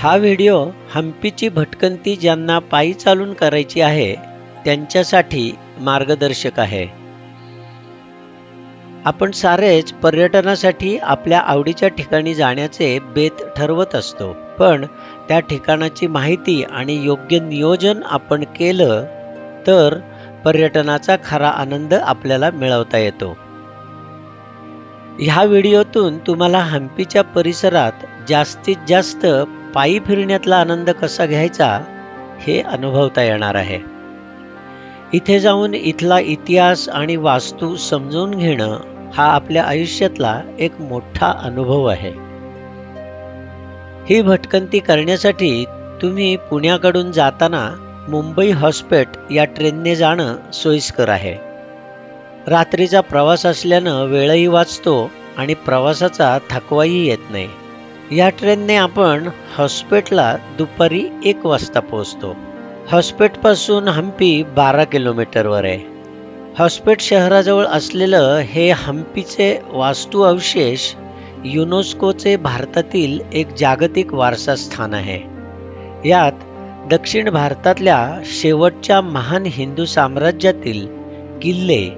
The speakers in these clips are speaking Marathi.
हा व्हिडिओ हम्पीची भटकंती ज्यांना पायी चालून करायची आहे त्यांच्यासाठी मार्गदर्शक आहे. आपण सारेच पर्यटनासाठी आपल्या आवडीच्या ठिकाणी जाण्याचे बेत ठरवत असतो पण त्या ठिकाणाची माहिती आणि योग्य नियोजन आपण केलं तर पर्यटनाचा खरा आनंद आपल्याला मिळवता येतो. ह्या व्हिडिओतून तुम्हाला हम्पीच्या परिसरात जास्तीत जास्त पायी फिरण्यातला आनंद कसा घ्यायचा हे अनुभवता येणार आहे. इथे जाऊन इथला इतिहास आणि वास्तू समजून घेणं हा आपल्या आयुष्यातला एक मोठा अनुभव आहे. ही भटकंती करण्यासाठी तुम्ही पुण्याकडून जाताना मुंबई हॉस्पेट या ट्रेनने जाणं सोयीस्कर आहे. रात्रीचा प्रवास असल्यानं वेळही वाचतो आणि प्रवासाचा थकवाही येत नाही. या ट्रेनने आपण हॉस्पेटला दुपारी एक वाजता पोहोचतो. हॉस्पेटपासून हम्पी बारा किलोमीटरवर आहे. हॉस्पेट शहराजवळ असलेलं हे हम्पीचे वास्तू अवशेष युनेस्कोचे भारतातील एक जागतिक वारसा स्थान आहे. यात दक्षिण भारतातल्या शेवटच्या महान हिंदू साम्राज्यातील किल्ले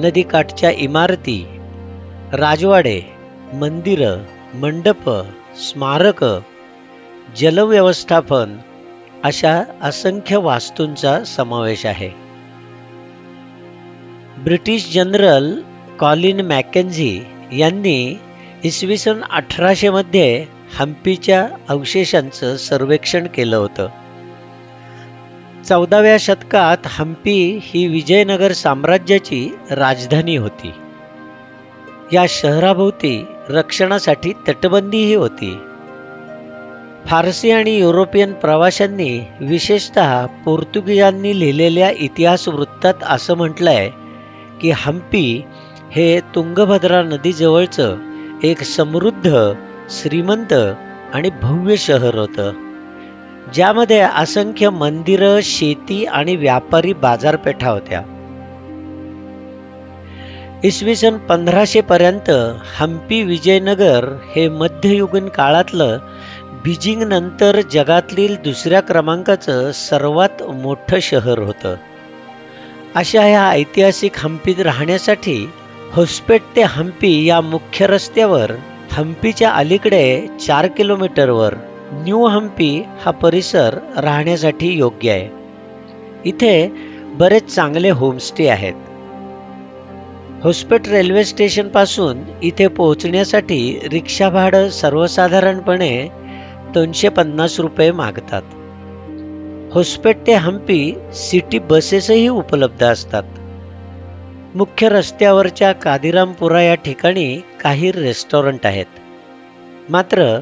नदीकाठच्या इमारती राजवाडे मंदिरं मंडप स्मारक जलव्यवस्थापन अशा असंख्य वास्तूंचा समावेश आहे. ब्रिटिश जनरल कॉलिन मॅकेन्झी यांनी इसवी सन अठराशे मध्ये हम्पीच्या अवशेषांचं सर्वेक्षण केलं होतं. चौदाव्या शतकात हम्पी ही विजयनगर साम्राज्याची राजधानी होती. या शहराभोवती रक्षणासाठी तटबंदीही होती. फारसी आणि युरोपियन प्रवाशांनी विशेषतः पोर्तुगीजांनी लिहिलेल्या इतिहास वृत्तात असं म्हटलंय की हम्पी हे तुंगभद्रा नदीजवळचं एक समृद्ध श्रीमंत आणि भव्य शहर होतं. ज्यामध्ये असंख्य मंदिरं शेती आणि व्यापारी बाजारपेठा होत्या. इसवी सन पंधराशे पर्यंत हम्पी विजयनगर हे मध्ययुगीन काळातलं बीजिंग नंतर जगातील दुसऱ्या क्रमांकाचं सर्वात मोठं शहर होतं. अशा ह्या ऐतिहासिक हम्पीत राहण्यासाठी होस्पेट ते हम्पी या मुख्य रस्त्यावर हम्पीच्या अलीकडे चार किलोमीटरवर न्यू हम्पी हा परिसर राहण्यासाठी योग्य आहे. इथे बरेच चांगले होमस्टे आहेत. होस्पेट रेल्वे स्टेशनपासून इथे पोहोचण्यासाठी रिक्षा भाडं सर्वसाधारणपणे दोनशे पन्नास रुपये मागतात. होस्पेट ते हम्पी सिटी बसेसही उपलब्ध असतात. मुख्य रस्त्यावरच्या कादिरामपुरा या ठिकाणी काही रेस्टॉरंट आहेत. मात्र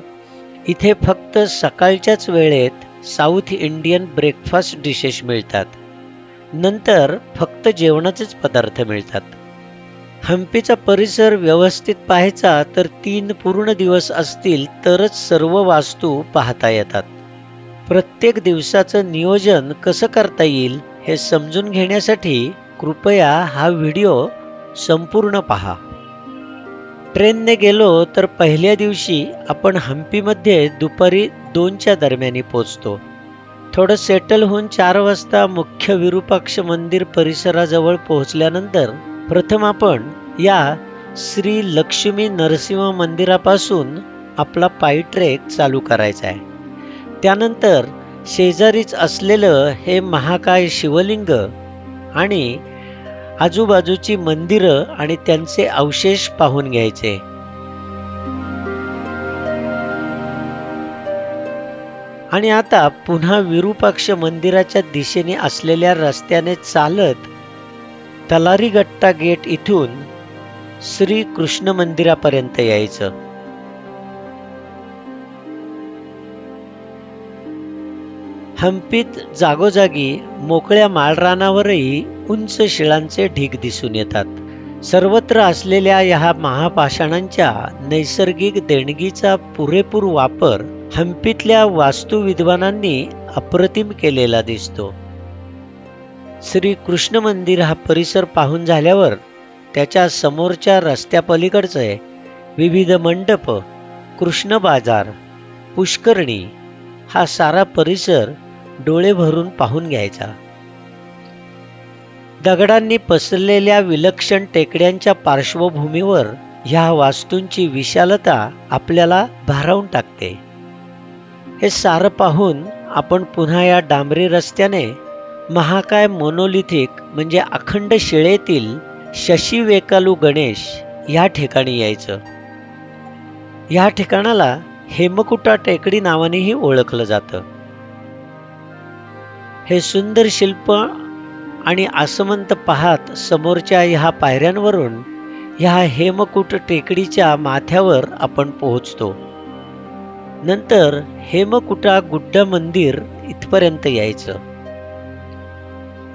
इथे फक्त सकाळच्याच वेळेत साऊथ इंडियन ब्रेकफास्ट डिशेस मिळतात. नंतर फक्त जेवणाचेच पदार्थ मिळतात. हम्पीचा परिसर व्यवस्थित पाहायचा तर तीन पूर्ण दिवस असतील तरच सर्व वास्तू पाहता येतात. प्रत्येक दिवसाचं नियोजन कसं करता येईल हे समजून घेण्यासाठी कृपया हा व्हिडिओ संपूर्ण पहा. ट्रेनने गेलो तर पहिल्या दिवशी आपण हम्पीमध्ये दुपारी दोनच्या दरम्यानी पोचतो. थोडं सेटल होऊन चार वाजता मुख्य विरूपाक्ष मंदिर परिसराजवळ पोहोचल्यानंतर प्रथम आपण या श्री लक्ष्मी नरसिंह मंदिरापासून आपला पायी ट्रेक चालू करायचा आहे. त्यानंतर शेजारीच असलेलं हे महाकाय शिवलिंग आणि आजूबाजूची मंदिरं आणि त्यांचे अवशेष पाहून घ्यायचे. आणि आता पुन्हा विरूपाक्ष मंदिराच्या दिशेने असलेल्या रस्त्याने चालत तलारीगट्टा गेट इथून श्री कृष्ण मंदिरापर्यंत यायचं. हंपीत जागोजागी मोकळ्या माळरानावरही उंच शिळांचे ढीग दिसून येतात. सर्वत्र असलेल्या ह्या महापाषाणांच्या नैसर्गिक देणगीचा पुरेपूर वापर हम्पीतल्या वास्तुविद्वानांनी अप्रतिम केलेला दिसतो. श्री कृष्ण मंदिर हा परिसर पाहून झाल्यावर त्याच्या समोरच्या रस्त्यापलीकडचे विविध मंडप कृष्ण बाजार पुष्करणी हा सारा परिसर डोळे भरून पाहून घ्यायचा. दगडांनी पसरलेल्या विलक्षण टेकड्यांच्या पार्श्वभूमीवर ह्या वास्तूंची विशालता आपल्याला भारावून टाकते. हे सारं पाहून आपण पुन्हा या डांबरी रस्त्याने महाकाय मोनोलिथिक म्हणजे अखंड शिळेतील शशी वेकालू गणेश या ठिकाणी यायचं. या ठिकाणाला हेमकुटा टेकडी नावानेही ओळखलं जातं. हे सुंदर शिल्प आणि आसमंत पाहात समोरच्या ह्या पायऱ्यांवरून ह्या हेमकूट टेकडीच्या माथ्यावर आपण पोहोचतो. नंतर हेमकुटा गुड्डा मंदिर इथपर्यंत यायचं.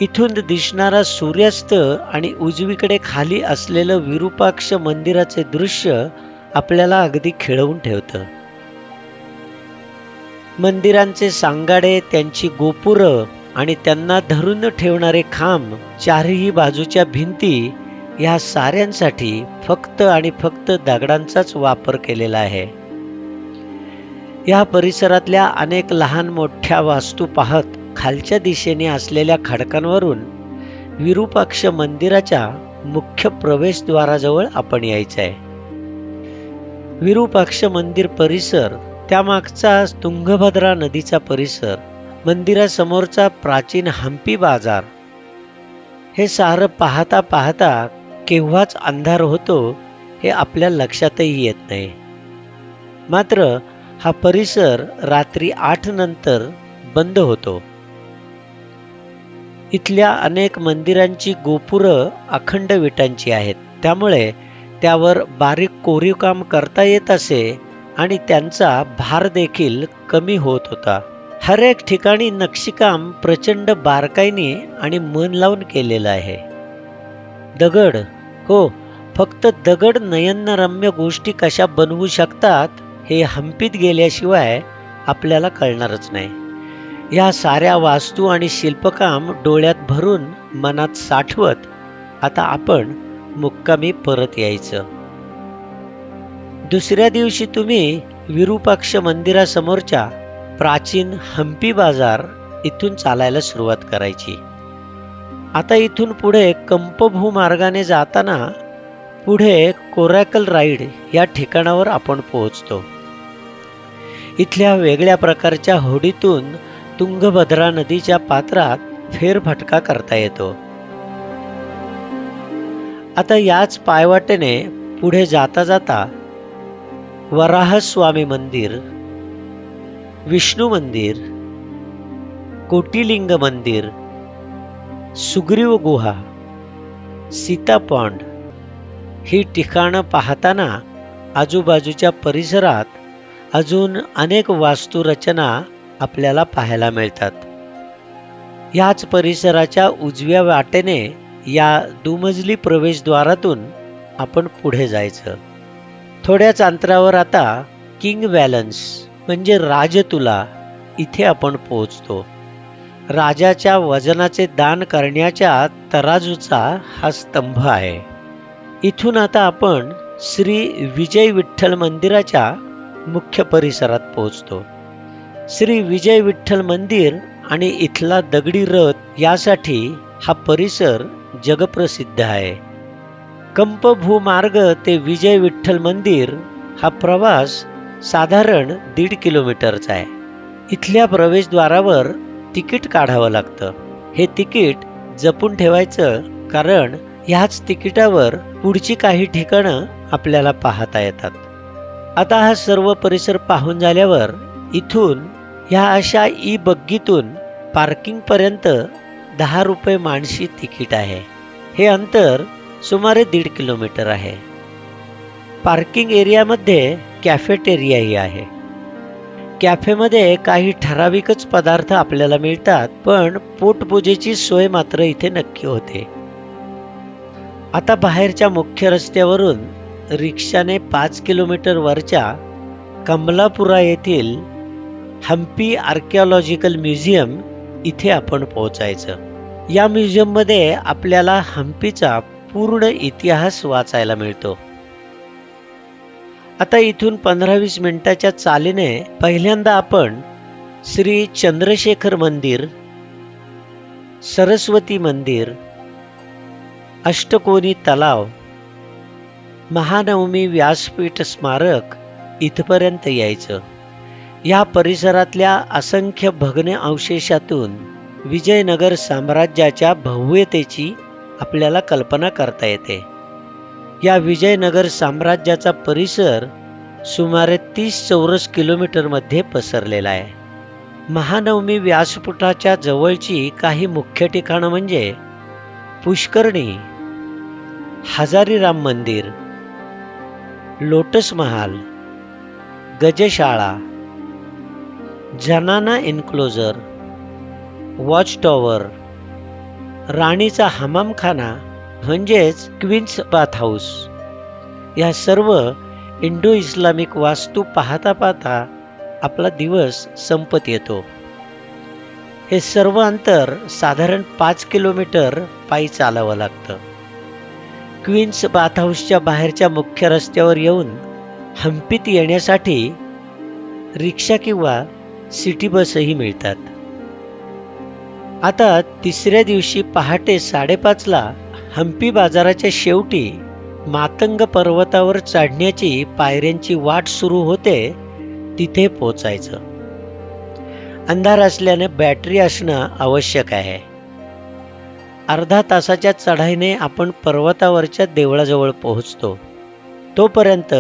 इथून दिसणारा सूर्यास्त आणि उजवीकडे खाली असलेलं विरूपाक्ष मंदिराचे दृश्य आपल्याला अगदी खिळवून ठेवतं. मंदिरांचे सांगाडे त्यांची गोपुरं आणि त्यांना धरून ठेवणारे खांब चारही बाजूच्या भिंती ह्या साऱ्यांसाठी फक्त आणि फक्त दगडांचाच वापर केलेला आहे. या परिसरातल्या अनेक लहान मोठ्या वास्तू पाहत खालच्या दिशेने असलेल्या खडकांवरून विरूपाक्ष मंदिराच्या मुख्य प्रवेशद्वाराजवळ आपण यायचं आहे. विरूपाक्ष मंदिर परिसर त्यामागचा तुंगभद्रा नदीचा परिसर मंदिरासमोरचा प्राचीन हम्पी बाजार हे सारं पाहता पाहता केव्हाच अंधार होतो हे आपल्या लक्षातही येत नाही. मात्र हा परिसर रात्री आठ नंतर बंद होतो. इथल्या अनेक मंदिरांची गोपुरं अखंड विटांची आहेत. त्यामुळे त्यावर बारीक कोरीवकाम करता येत असे आणि त्यांचा भार देखील कमी होत होता. हर एक ठिकाणी नक्षीकाम प्रचंड बारकाईने आणि मन लावून केलेलं आहे. दगड हो फक्त दगड नयनरम्य गोष्टी कशा बनवू शकतात हे हंपीत गेल्याशिवाय आपल्याला कळणारच नाही. या साऱ्या वास्तू आणि शिल्पकाम डोळ्यात भरून मनात साठवत आता आपण मुक्कामी परत यायचं. दुसऱ्या दिवशी तुम्ही विरूपाक्ष मंदिरासमोरच्या प्राचीन हम्पी बाजार इथून चालायला सुरुवात करायची. आता इथून पुढे कंपभू मार्गाने जाताना पुढे कोरॅकल राईड या ठिकाणावर आपण पोहोचतो. इथल्या वेगळ्या प्रकारच्या होडीतून तुंगभद्रा नदीच्या पात्रात फेरफटका करता येतो. आता याच पायवाटेने पुढे जाता जाता वराहस्वामी मंदिर विष्णू मंदिर कोटिलिंग मंदिर सुग्रीव गुहा सीता ही ठिकाणं पाहताना आजूबाजूच्या परिसरात अजून अनेक वास्तुरचना आपल्याला पाहायला मिळतात. याच परिसराच्या उजव्या वाटेने या दुमजली प्रवेशद्वारातून आपण पुढे जायचं. थोड्याच अंतरावर आता किंग बॅलन्स म्हणजे राजतुला इथे आपण पोहोचतो. राजाच्या वजनाचे दान करण्याच्या तराजूचा हा स्तंभ आहे. इथून आता आपण श्री विजय विठ्ठल मंदिराच्या मुख्य परिसरात पोहोचतो. श्री विजय विठ्ठल मंदिर आणि इथला दगडी रथ यासाठी हा परिसर जगप्रसिद्ध आहे. कंप भूमार्ग ते विजय विठ्ठल मंदिर हा प्रवास साधारण दीड किलोमीटरचा आहे. इथल्या प्रवेशद्वारावर तिकीट काढावं लागतं. हे तिकीट जपून ठेवायचं कारण ह्याच तिकिटावर पुढची काही ठिकाणं आपल्याला पाहता येतात. आता हा सर्व परिसर पाहून झाल्यावर इथून ह्या अशा ई बग्गीतून पार्किंगपर्यंत दहा रुपये माणशी तिकीट आहे. हे अंतर सुमारे दीड किलोमीटर आहे. पार्किंग एरियामध्ये कॅफेटेरियाही आहे. कॅफेमध्ये काही ठराविकच पदार्थ आपल्याला मिळतात पण पोटपूजेची सोय मात्र इथे नक्की होते. आता बाहेरच्या मुख्य रस्त्यावरून रिक्षाने पाच किलोमीटर वरच्या कमलापुरा येथील हम्पी आर्किओलॉजिकल म्युझियम इथे आपण पोहोचायचं. या म्युझियममध्ये आपल्याला हम्पीचा पूर्ण इतिहास वाचायला मिळतो. आता इथून पंधरा वीस मिनिटाच्या चालीने पहिल्यांदा आपण श्री चंद्रशेखर मंदिर सरस्वती मंदिर अष्टकोनी तलाव महानवमी व्यासपीठ स्मारक इथपर्यंत यायचं. या परिसरातल्या असंख्य भग्न अवशेषातून विजयनगर साम्राज्याच्या भव्यतेची आपल्याला कल्पना करता येते. या विजयनगर साम्राज्याचा परिसर सुमारे तीस चौरस किलोमीटरमध्ये पसरलेला आहे. महानवमी व्यासपीठाच्या जवळची काही मुख्य ठिकाणं म्हणजे पुष्करणी हजारीराम मंदिर लोटस महाल गजशाळा जनाना एन्क्लोजर वॉच टॉवर राणीचा हमामखाना म्हणजेच क्वीन्स बाथ हाऊस या सर्व इंडो इस्लामिक वास्तू पाहता पाहता आपला दिवस संपत येतो. हे सर्व अंतर साधारण पाच किलोमीटर पायी चालावं लागतं. क्वीन्स बाथ हाऊसच्या बाहेरच्या मुख्य रस्त्यावर येऊन हम्पीत येण्यासाठी रिक्षा किंवा सिटी बसही मिळतात. आता तिसऱ्या दिवशी पहाटे साडेपाचला हम्पी बाजाराच्या शेवटी मातंग पर्वतावर चढण्याची पायऱ्यांची वाट सुरू होते तिथे पोचायचं. अंधार असल्याने बॅटरी असणं आवश्यक आहे. अर्धा तासाच्या चढाईने आपण पर्वतावरच्या देवळाजवळ पोहोचतो. तोपर्यंत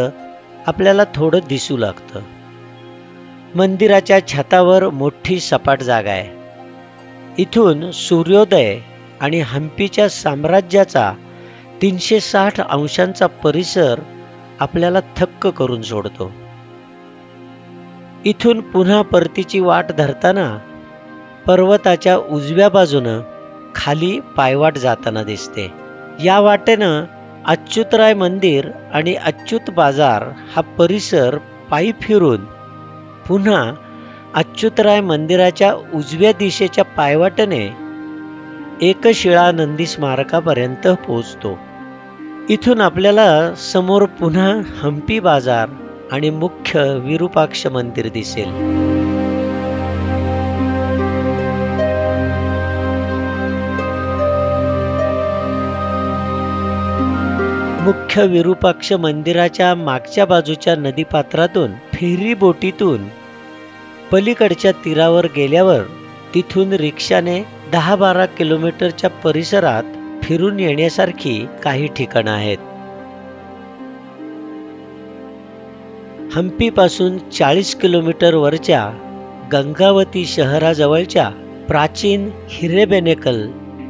आपल्याला थोडं दिसू लागतं. मंदिराच्या छतावर मोठी सपाट जागा आहे. इथून सूर्योदय आणि हम्पीच्या साम्राज्याचा तीनशे साठ अंशांचा परिसर आपल्याला थक्क करून सोडतो. इथून पुन्हा परतीची वाट धरताना पर्वताच्या उजव्या बाजूनं खाली पायवाट जाताना दिसते. या वाटेनं अच्युतराय मंदिर आणि अच्युत बाजार हा परिसर पायी फिरून पुन्हा अच्युतराय मंदिराच्या उजव्या दिशेच्या पायवाटने एकशिळा नंदी स्मारकापर्यंत पोहोचतो. इथून आपल्याला समोर पुन्हा हम्पी बाजार आणि मुख्य विरूपाक्ष मंदिर दिसेल. मुख्य विरूपाक्ष मंदिराच्या मागच्या बाजूच्या नदीपात्रातून फेरी बोटीतून पलीकडच्या तीरावर गेल्यावर तिथून रिक्षाने दहा बारा किलोमीटरच्या परिसरात फिरून येण्यासारखी काही ठिकाणं आहेत. हम्पीपासून चाळीस किलोमीटर वरच्या गंगावती शहराजवळच्या प्राचीन हिरेबेनेकल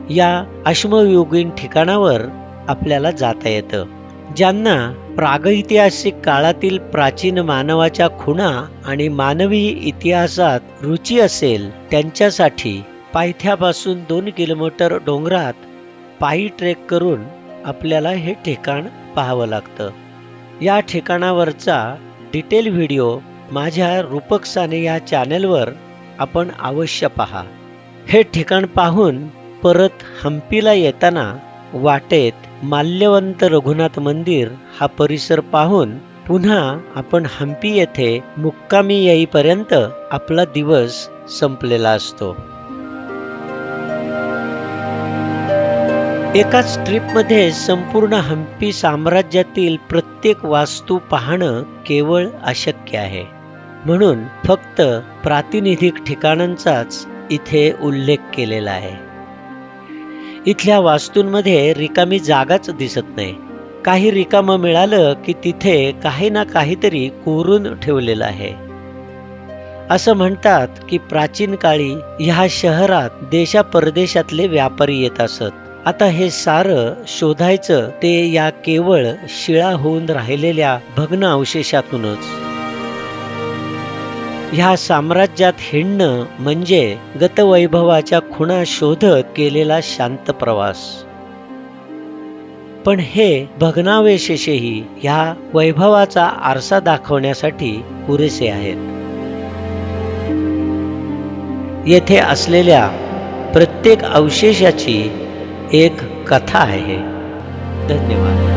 या अश्मयुगीन ठिकाणावर आपल्याला जाता येतं ज्यांना प्रागैतिहासिक काळातील प्राचीन मानवाच्या खुणा आणि मानवी इतिहासात रुची असेल त्यांच्यासाठी पायथ्यापासून दोन किलोमीटर डोंगरात पायी ट्रेक करून आपल्याला हे ठिकाण पाहावं लागतं. या ठिकाणावरचा डिटेल व्हिडिओ माझ्या रूपक साने या चॅनेलवर आपण अवश्य पहा. हे ठिकाण पाहून परत हम्पीला येताना वाटेत माल्यवंत रघुनाथ मंदिर हा परिसर पाहून पुन्हा आपण हम्पी येथे मुक्कामी येईपर्यंत आपला दिवस संपलेला असतो. एकाच ट्रिपमध्ये संपूर्ण हम्पी साम्राज्यातील प्रत्येक वास्तू पाहणं केवळ अशक्य आहे. म्हणून फक्त प्रातिनिधिक ठिकाणांचाच इथे उल्लेख केलेला आहे. इथल्या वास्तूंमध्ये रिकामी जागाच दिसत नाही. काही रिकामं मिळालं की तिथे काही ना काहीतरी कोरून ठेवलेलं आहे. असं म्हणतात की प्राचीन काळी ह्या शहरात देशा परदेशातले व्यापारी येत असत. आता हे सारं शोधायचं ते या केवळ शिळा होऊन राहिलेल्या भग्न अवशेषातूनच. ह्या साम्राज्यात हिंडणं म्हणजे गतवैभवाच्या खुणा शोधत केलेला शांत प्रवास. पण हे भग्नावशेषही ह्या वैभवाचा आरसा दाखवण्यासाठी पुरेसे आहेत. येथे असलेल्या प्रत्येक अवशेषाची एक कथा आहे. धन्यवाद.